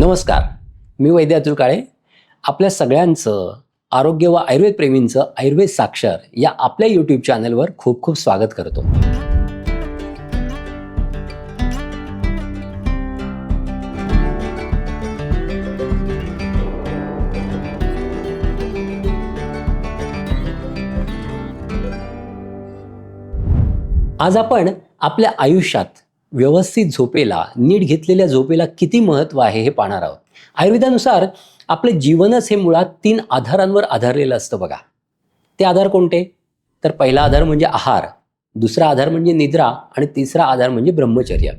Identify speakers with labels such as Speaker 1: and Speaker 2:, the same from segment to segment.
Speaker 1: नमस्कार. मी वैद्य अतुल काळे. आपल्या सगळ्यांचं आरोग्य व आयुर्वेद प्रेमींचं आयुर्वेद साक्षर या आपल्या यूट्यूब चॅनलवर खूप खूप स्वागत करतो. आज आपण आपल्या आयुष्यात व्यवस्थित झोपेला नीट घेतलेल्या झोपेला किती महत्त्व आहे हे पाहणार आहोत. आयुर्वेदानुसार आपलं जीवनच हे मुळात तीन आधारांवर आधारलेलं असतं बघा. ते आधार कोणते? तर पहिला आधार म्हणजे आहार दुसरा आधार म्हणजे निद्रा आणि तिसरा आधार म्हणजे ब्रह्मचर्य.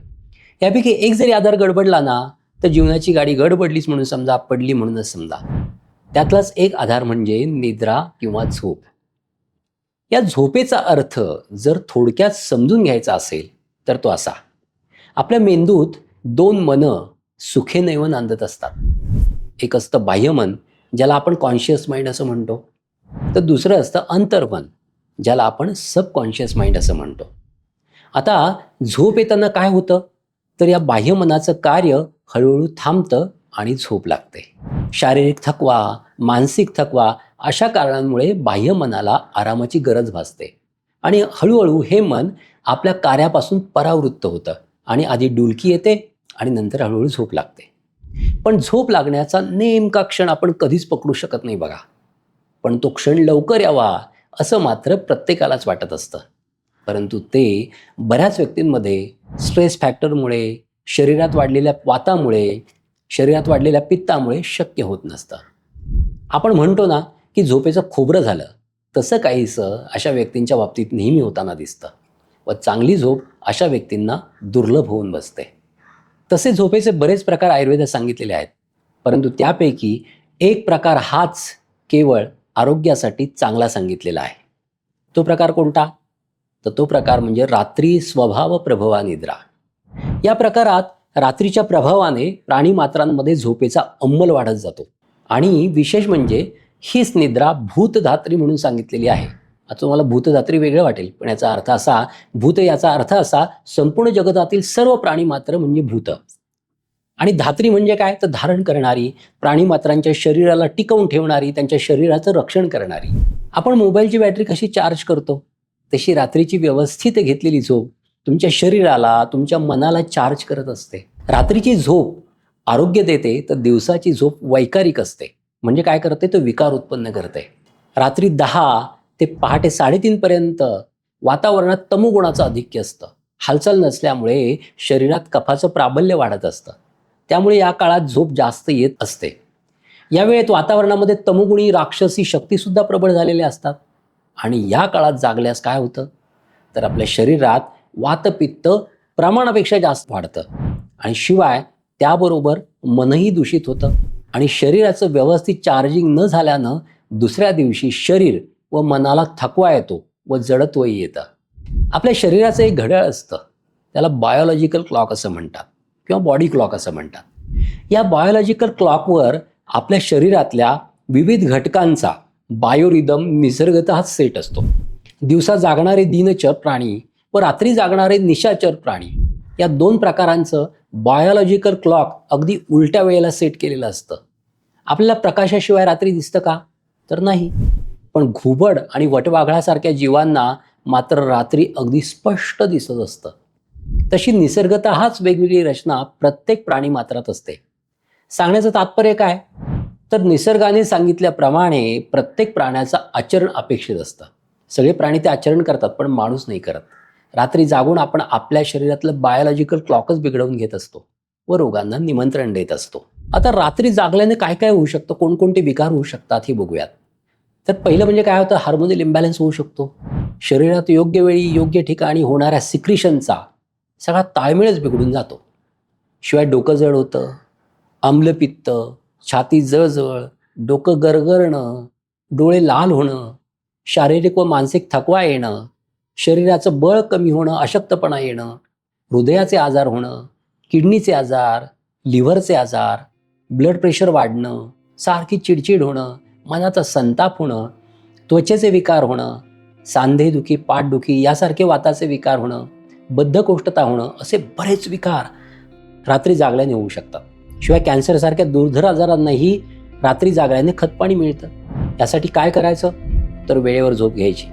Speaker 1: यापैकी एक जरी आधार गडबडला ना तर जीवनाची गाडी गडबडलीच म्हणून समजा पडली म्हणूनच समजा. त्यातलाच एक आधार म्हणजे निद्रा किंवा झोप. या झोपेचा अर्थ जर थोडक्यात समजून घ्यायचा असेल तर तो असा. आपल्या मेंदूत दोन मनं सुखेनैव नांदत असतात. एक असतं बाह्यमन ज्याला आपण कॉन्शियस माइंड असं म्हणतो. तर दुसरं असतं अंतर्मन ज्याला आपण सबकॉन्शियस माइंड असं म्हणतो. आता झोप येताना काय होतं? तर या बाह्यमनाचं कार्य हळूहळू थांबतं आणि झोप लागते. शारीरिक थकवा मानसिक थकवा अशा कारणांमुळे बाह्य मनाला आरामाची गरज भासते. आणि हळूहळू हे मन आपल्या कार्यापासून परावृत्त होतं. आणि आधी डुलकी येते आणि नंतर हळूहळू झोप लागते. पण झोप लागण्याचा नेमका क्षण आपण कधीच पकडू शकत नाही बघा. पण तो क्षण लवकर यावा असं मात्र प्रत्येकालाच वाटत असतं. परंतु ते बऱ्याच व्यक्तींमध्ये स्ट्रेस फॅक्टरमुळे शरीरात वाढलेल्या वातामुळे शरीरात वाढलेल्या पित्तामुळे शक्य होत नसतं. आपण म्हणतो ना की झोपेचं खोबरं झालं तसं काहीसं अशा व्यक्तींच्या बाबतीत नेहमी होताना दिसतं. व चांगली झोप अशा व्यक्तींना दुर्लभ होऊन बसते. तसे झोपेचे बरेच प्रकार आयुर्वेदात सांगितलेले आहेत. परंतु त्यापैकी एक प्रकार हाच केवळ आरोग्यासाठी चांगला सांगितलेला आहे. तो प्रकार कोणता? तर तो प्रकार म्हणजे रात्री स्वभाव प्रभवा निद्रा. या प्रकारात रात्रीच्या प्रभावाने प्राणीमात्रांमध्ये झोपेचा अंमल वाढत जातो. आणि विशेष म्हणजे हीच निद्रा भूतधात्री म्हणून सांगितलेली आहे. आता तुम्हाला भूतधात्री वेगळं वाटेल पण याचा अर्थ असा भूत याचा अर्थ असा संपूर्ण जगतातील सर्व प्राणी मात्र म्हणजे भूत. आणि धात्री म्हणजे काय? तर धारण करणारी प्राणी मात्रांच्या शरीराला टिकवून ठेवणारी त्यांच्या शरीराचं रक्षण करणारी. आपण मोबाईलची बॅटरी कशी चार्ज करतो? तशी रात्रीची व्यवस्थित घेतलेली झोप तुमच्या शरीराला तुमच्या मनाला चार्ज करत असते. रात्रीची झोप आरोग्य देते तर दिवसाची झोप वैकारिक असते. म्हणजे काय करते? तर विकार उत्पन्न करते. रात्री दहा ते पहाटे साडेतीनपर्यंत वातावरणात तमुगुणाचं आधिक्य असतं. हालचाल नसल्यामुळे शरीरात कफाचं प्राबल्य वाढत असतं. त्यामुळे या काळात झोप जास्त येत असते. या वेळेत वातावरणामध्ये तमुगुणी राक्षसी शक्तीसुद्धा प्रबळ झालेल्या असतात. आणि या काळात जागल्यास काय होतं? तर आपल्या शरीरात वातपित्त प्रमाणापेक्षा जास्त वाढतं. आणि शिवाय त्याबरोबर मनही दूषित होतं. आणि शरीराचं व्यवस्थित चार्जिंग न झाल्यानं दुसऱ्या दिवशी शरीर व मनाला थकवा येतो व जडत्वही येतं. आपल्या शरीराचं एक घड्याळ असतं. त्याला बायोलॉजिकल क्लॉक असं म्हणतात किंवा बॉडी क्लॉक असं म्हणतात. या बायोलॉजिकल क्लॉकवर आपल्या शरीरातल्या विविध घटकांचा बायोरिदम निसर्गतः सेट असतो. दिवसा जागणारे दिनचर प्राणी व रात्री जागणारे निशाचर प्राणी या दोन प्रकारांचं बायोलॉजिकल क्लॉक अगदी उलट्या वेळेला सेट केलेलं असतं. आपल्याला प्रकाशाशिवाय रात्री दिसतं का? तर नाही. पण घुबड आणि वटवाघळासारख्या जीवांना मात्र रात्री अगदी स्पष्ट दिसत असतं. तशी निसर्गतःच वेगवेगळी रचना प्रत्येक प्राणी मात्रात असते. सांगण्याचं तात्पर्य काय? तर निसर्गाने सांगितल्याप्रमाणे प्रत्येक प्राण्याचं आचरण अपेक्षित असतं. सगळे प्राणी ते आचरण करतात पण माणूस नाही करत. रात्री जागून आपण आपल्या शरीरातलं बायोलॉजिकल क्लॉकच बिघडवून घेत असतो व रोगांना निमंत्रण देत असतो. आता रात्री जागल्याने काय काय होऊ शकतं? कोणकोणते विकार होऊ शकतात हे बघूयात. तर पहिलं म्हणजे काय होतं? हार्मोनल इम्बॅलन्स होऊ शकतो. शरीरात योग्य वेळी योग्य ठिकाणी होणाऱ्या सिक्रिशनचा सगळा ताळमेळच बिघडून जातो. शिवाय डोकं जड होतं आम्लपित्त छाती जळजळ डोकं गरगरणं डोळे लाल होणं शारीरिक व मानसिक थकवा येणं शरीराचं बळ कमी होणं अशक्तपणा येणं हृदयाचे आजार होणं किडनीचे आजार लिव्हरचे आजार ब्लड प्रेशर वाढणं सारखी चिडचिड होणं मनाचा संताप होणं त्वचेचे विकार होणं सांधेदुखी पाठदुखी यासारखे वाताचे विकार होणं बद्धकोष्ठता होणं असे बरेच विकार रात्री जागल्याने होऊ शकतात. शिवाय कॅन्सरसारख्या दुर्धर आजारांनाही रात्री जागल्याने खतपाणी मिळतं. यासाठी काय करायचं? तर वेळेवर झोप घ्यायची.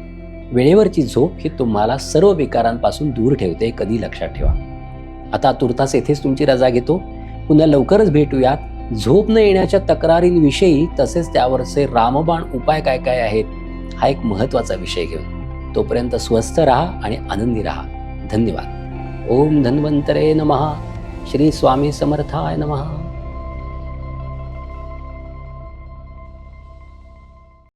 Speaker 1: वेळेवरची झोप ही तुम्हाला सर्व विकारांपासून दूर ठेवते कधी लक्षात ठेवा. आता तुर्तास येथेच तुमची रजा घेतो. पुन्हा लवकरच भेटूयात. झोप न येण्याच्या तक्रारींविषयी तसेच त्यावरचे रामबाण उपाय काय काय आहेत हा एक महत्त्वाचा विषय घेऊन तोपर्यंत स्वस्थ राहा आणि आनंदी राहा. धन्यवाद. ओम धन्वंतरे नमः. श्री स्वामी समर्थाय नमः.